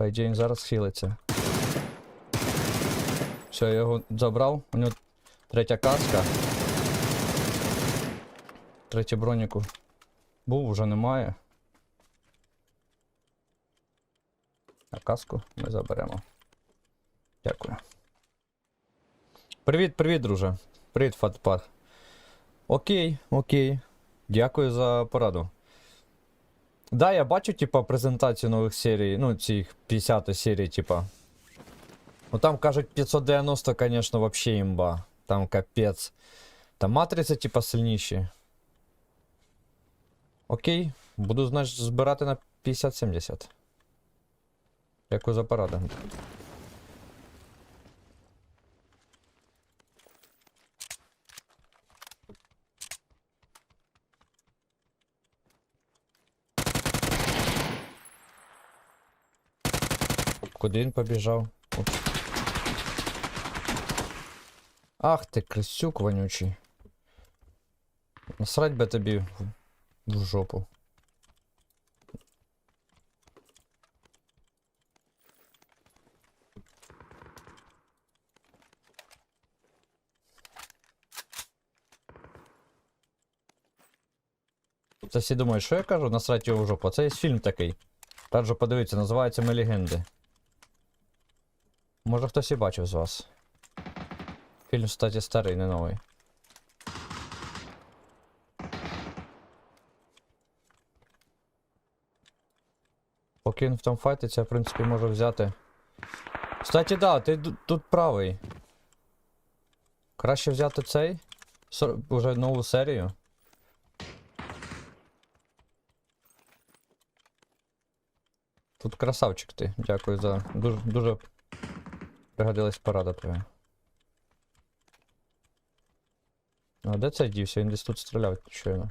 По ідеї зараз хилиться. Все, я його забрав. У нього третя каска. Третє броніку. Був, вже немає. А каску ми заберемо. Дякую. Привіт, привіт, друже. Привіт, Фатпад. Окей, окей. Дякую за пораду. Да, я бачу, типа, презентацію нових серій, ну, цих 50 серій, типа. Ну там кажуть 590, конечно, вообще імба. Там капец. Там матриці, типа, сильніші. Окей, буду, значить, збирати на 50-70. Дякую за пораду. Куди він побіжав? Оп. Ах ти, крисюк вонючий. Насрать би тобі в, в жопу. Це всі думають, що я кажу, насрать його в жопу. Це є фільм такий. Раджу подивитися, називається Ми легенди. Може хтось і бачив з вас. Фільм, кстати, старий, не новий. Поки він в тому файтиться, в принципі, може взяти. Кстати, да, ти тут правий. Краще взяти цей. Сор- Уже нову серію. Тут красавчик ти. Дякую за. Дуже, дуже пригодилась порада твоя. А де цей дівся? Він десь тут стріляв щойно.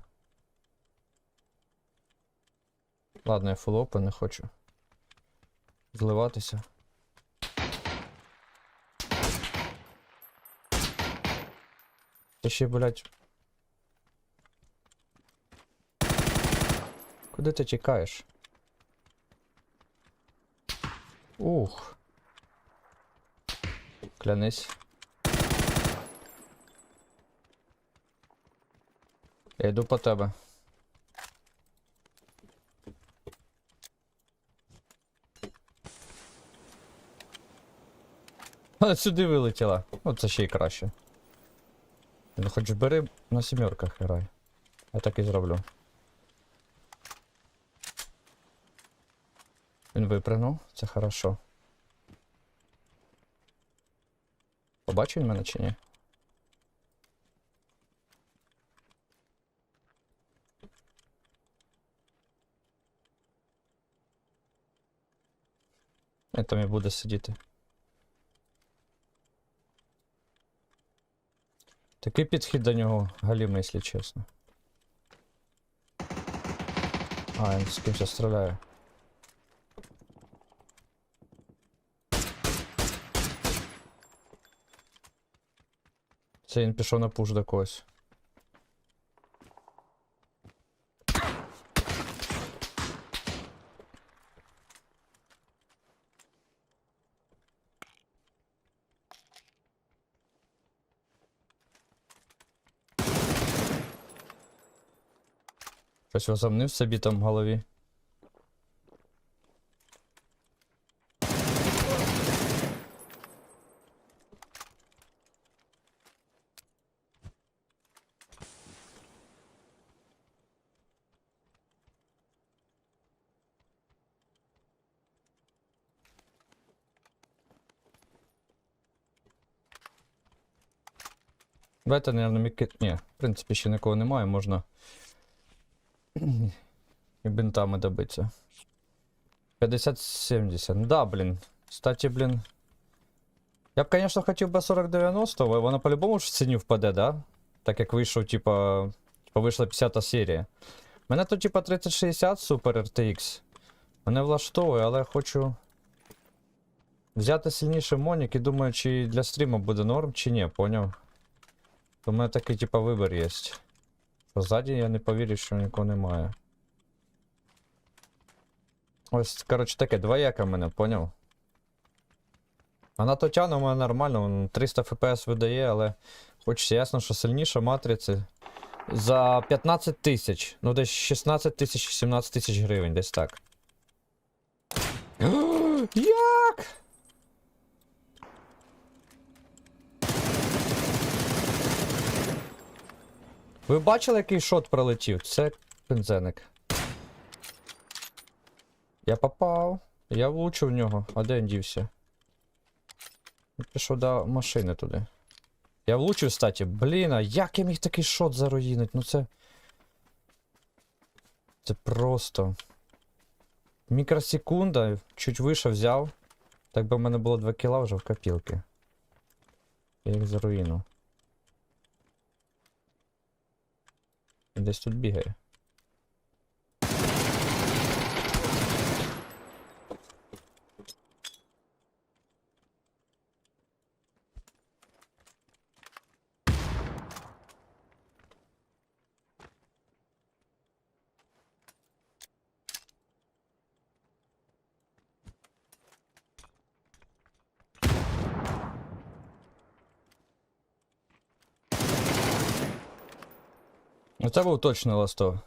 Ладно, я фулопи не хочу. Зливатися. Ти ще, блядь. Куди ти тікаєш? Ух. Клянись. Я йду по тебе. Вона сюди вилетіла. Ну це ще й краще. Ну хоч бери на сімерках грай. Я так і зроблю. Він випрыгнув, це хорошо. Побачив він мене чи ні? Я там і буде сидіти. Такий підхід до нього галімий, якщо чесно. А, він з кимось стріляє. Це він пішов на пуш до когось. Щось возомнив собі там в голові. Давайте, наверное, міки... Ні, в принципі, ще нікого немає, можна. І бинтами добиться. 50-70. Да, блін. Кстати, блін. Я б, конечно, хотів би 40-90, але вона по-любому в ціні впаде, да? Так як вийшов, типа. Типа вийшла 50 серія. Мене тут, типа, 3060 Super RTX. Мене влаштовує, але я хочу. Взяти сильніший монік і думаю, чи для стріму буде норм, чи ні, поняв? У мене такий, типа, вибір є. Що я не повірю, що нікого немає. Ось, коротше, таке двояке в мене, поняв? Вона то тягне у мене нормально, 300 FPS видає, але хочеться ясно, що сильніша матриці. За 15 тисяч. Ну, десь 16 тисяч, 17 тисяч гривень, десь так. Як? Ви бачили, який шот пролетів? Це пензеник. Я попав. Я влучив в нього. А де він дівся? Пішов до машини туди. Я влучив, кстати. Блін, а як я міг такий шот заруїнить? Ну це. Це просто. Мікросекунда, чуть вище взяв. Так би в мене було 2 кіла вже в копілки. Я їх заруїнув. Він Десь тут бігає. Ну це був точно ластов.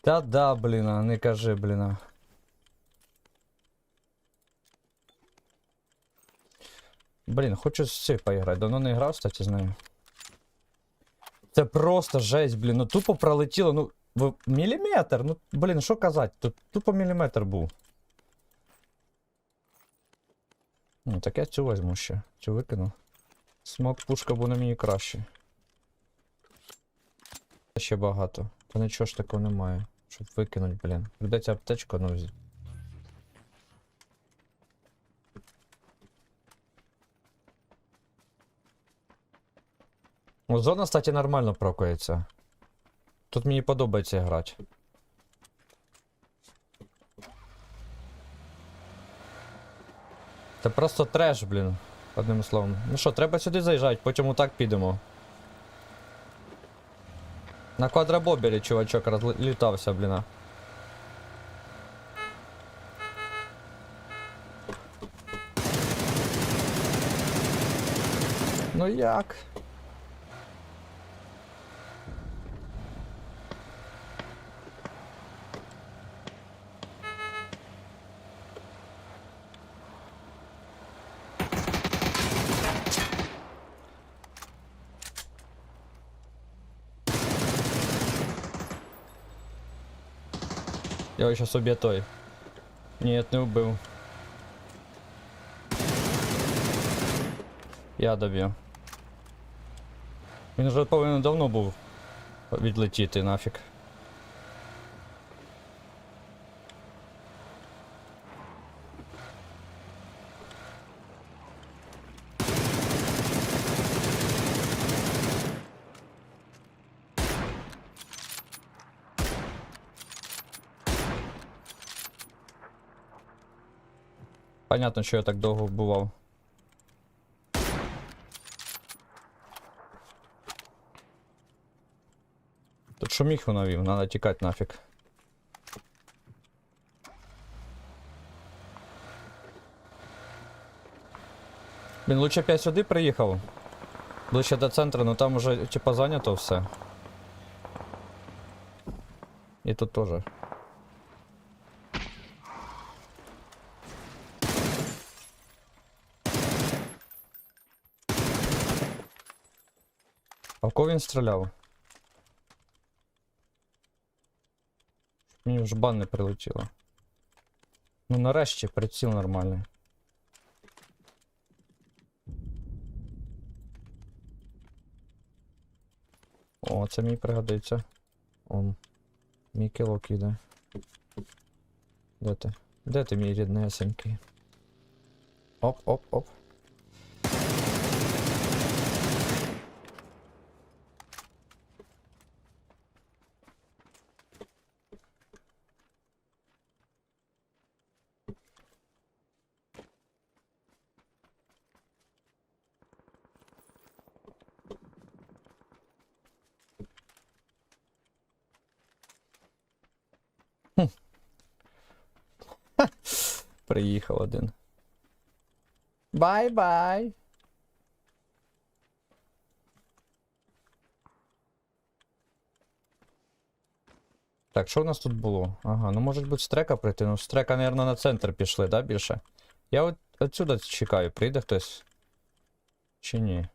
Та да, блін, а не кажи, блін. а. Блін, хочу з цим поіграти. Давно не грав, кстати, з нею. Це просто жесть, блін. Ну тупо пролетіло, ну. в- Міліметр, ну блін, що казати, тут тупо міліметр був. Ну, так я цю возьму ще. Цю викину. Смок пушка буде мені краще. Ще багато. Та нічого ж такого немає. Щоб викинуть, блін. Придеться аптечку, ну взяти. Зона, кстати, нормально прокується. Тут мені подобається грати. Це просто треш, блін. Одним словом. Ну що, треба сюди заїжджати, потім отак підемо. На квадробобері чувачок розлітався, бліна. Ну як? Я его сейчас уб'є той. Нет, не убил. Я доб'ю. Він вже повинен давно був відлетіти нафіг. Понятно, що я так довго вбивав. Тут шуміху навів, надо тікати нафіг. Блін, лучше б я сюди приїхав. До центру, ну там уже типа зайнято все. І тут теж. Він стріляв? Мені вже бан не прилетіло. Ну нарешті приціл нормальний. О, це мені пригодиться. Он. Мій кілок іде. Де ти? Де ти мій ріднесенький? Оп, Приїхав один. Бай-бай. Так, що в нас тут було? Ага, ну може бути стрека прийти. Ну, стрека, мабуть, на центр пішли, да, більше? Я от отсюда чекаю, прийде хтось. Чи ні?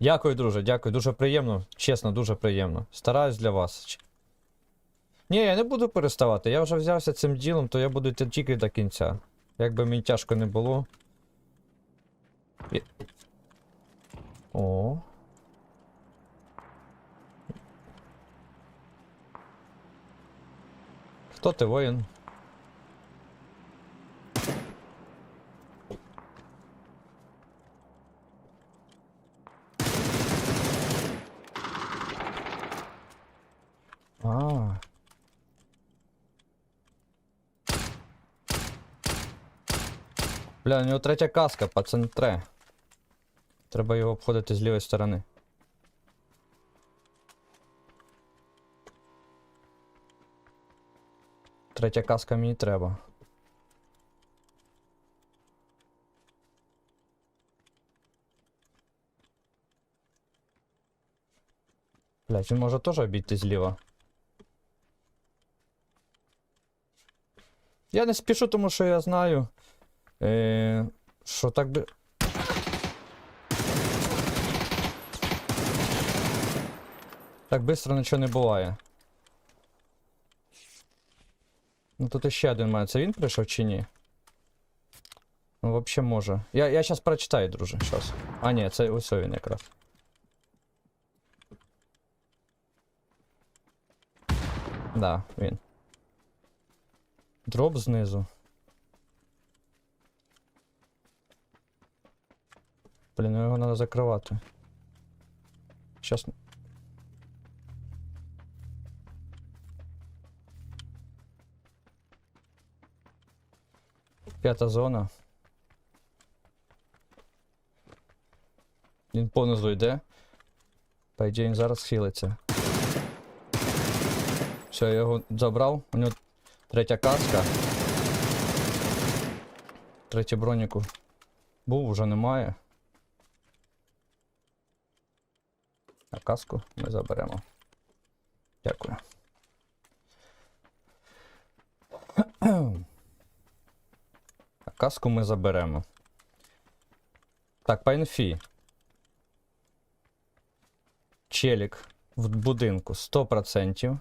Дякую, друже, дякую. Дуже приємно. Чесно, дуже приємно. Стараюсь для вас. Ні, я не буду переставати. Я вже взявся цим ділом, то я буду йти тільки до кінця. Як би мені тяжко не було. О. Хто ти воїн? А. Бля, у нього третя каска по центре. Треба його обходити з лівої сторони. Третя каска мені треба. Блять, він може теж обійти зліва. Я не спішу, тому що я знаю, е, що так би. Так швидко нічого не буває. Ну тут іще один має. Це він прийшов чи ні? Ну, вообще може. Я, я сейчас прочитаю, друже, щас. А, ні, це ось він якраз. Да, він. Дроп знизу. Блін, ну його треба закривати. Щас. П'ята зона. Він понизу йде. По ідеї він зараз хилиться. Все, я його забрав. У нього третя каска. Третє броніку. Був, вже немає. Каску ми заберемо. Дякую. А каску ми заберемо. Так, по інфі. Челік в будинку 100%.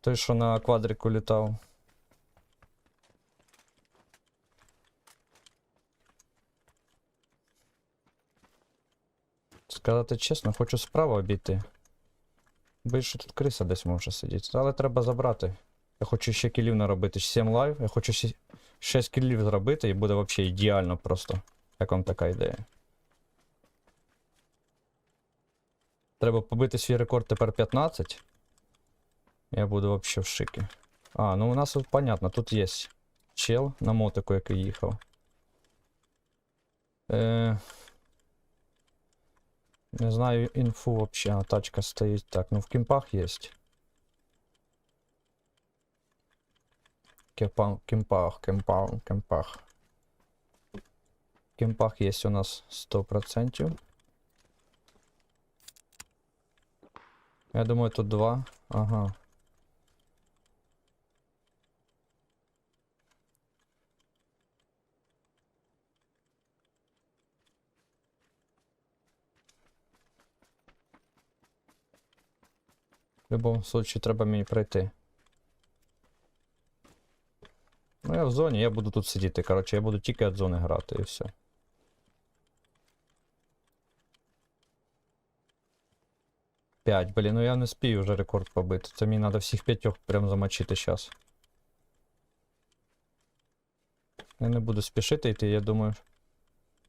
Той, що на квадрику літав. Сказати чесно, хочу справа обійти. Що тут криса десь може сидіти. Але треба забрати. Я хочу ще кілів наробити 7 лайв. Я хочу ще 6 кілів зробити і буде взагалі ідеально просто. Як вам така ідея? Треба побити свій рекорд тепер 15. Я буду взагалі в шикі. А, ну у нас понятно, тут є чел на мотику, який їхав. Е... Не знаю інфу вообще, а тачка стоїть. Так, ну в кемпах є. Кемпах, кемпах, кемпах, кемпах. Кемпах є у нас 100%. Я думаю, тут два. Ага. В будь-якому случае треба мені пройти. Ну я в зоні, я буду тут сидіти. Коротше, я буду тільки від зони грати і все. П'ять, блін, ну я не спію вже рекорд побити. Це мені треба всіх п'ятьох прям замочити зараз. Я не буду спішити йти, я думаю.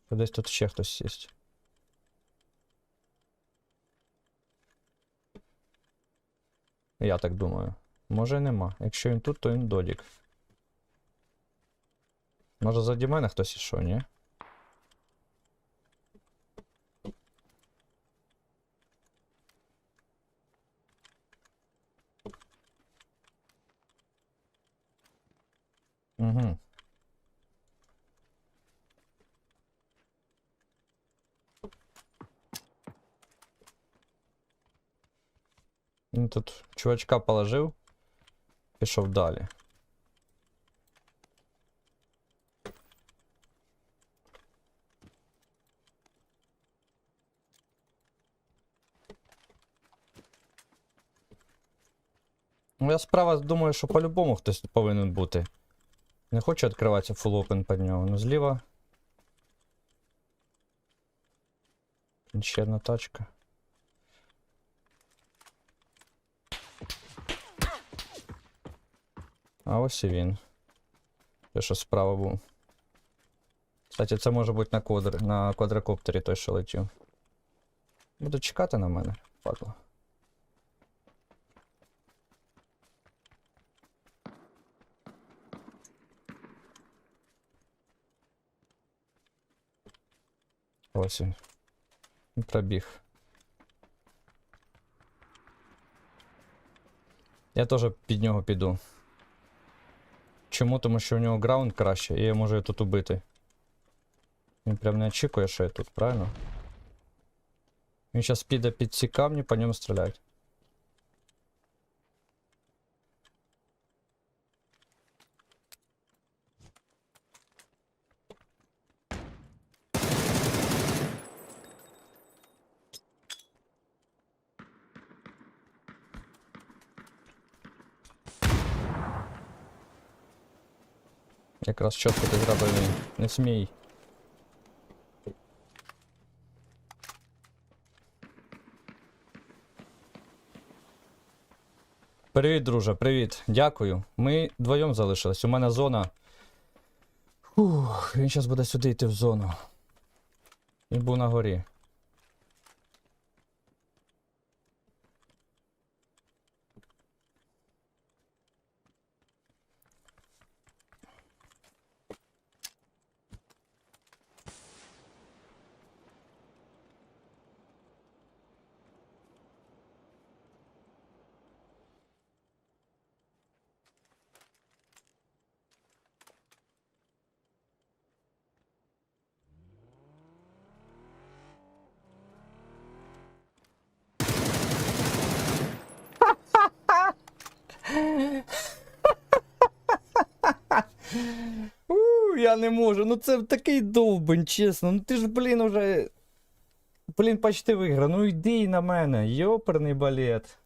Що десь тут ще хтось є. Я так думаю. Може нема. Якщо він тут, то він додік. Може заді мене хтось ішов, ні? Угу. Він тут чувачка положив, пішов далі. Ну, я справа думаю, що по-любому хтось тут повинен бути. Не хочу відкриватися full open під нього. Ну зліва. Ще одна тачка. А ось і він. Те, що справа був. Кстати, це може бути на квадр... на квадрокоптері той, що летів. Буду чекати на мене, падла. Ось він. Пробіг. Я теж під нього піду. Чому? Тому що у нього граунд краще, і я можу тут убити. Він прям не очікує, що я тут, правильно? Він зараз піде під ці камні, по ньому стріляють. Якраз чітко ти зробив. Не смій. Привіт, друже, привіт. Дякую. Ми вдвоєм залишились. У мене зона. Фух, він зараз буде сюди йти в зону. Він був на горі. У, не можу. Ну це такий довбень, чесно. Ну ти ж, блін, уже. Блін, почти виграв. Ну йди на мене. Йоперний балет.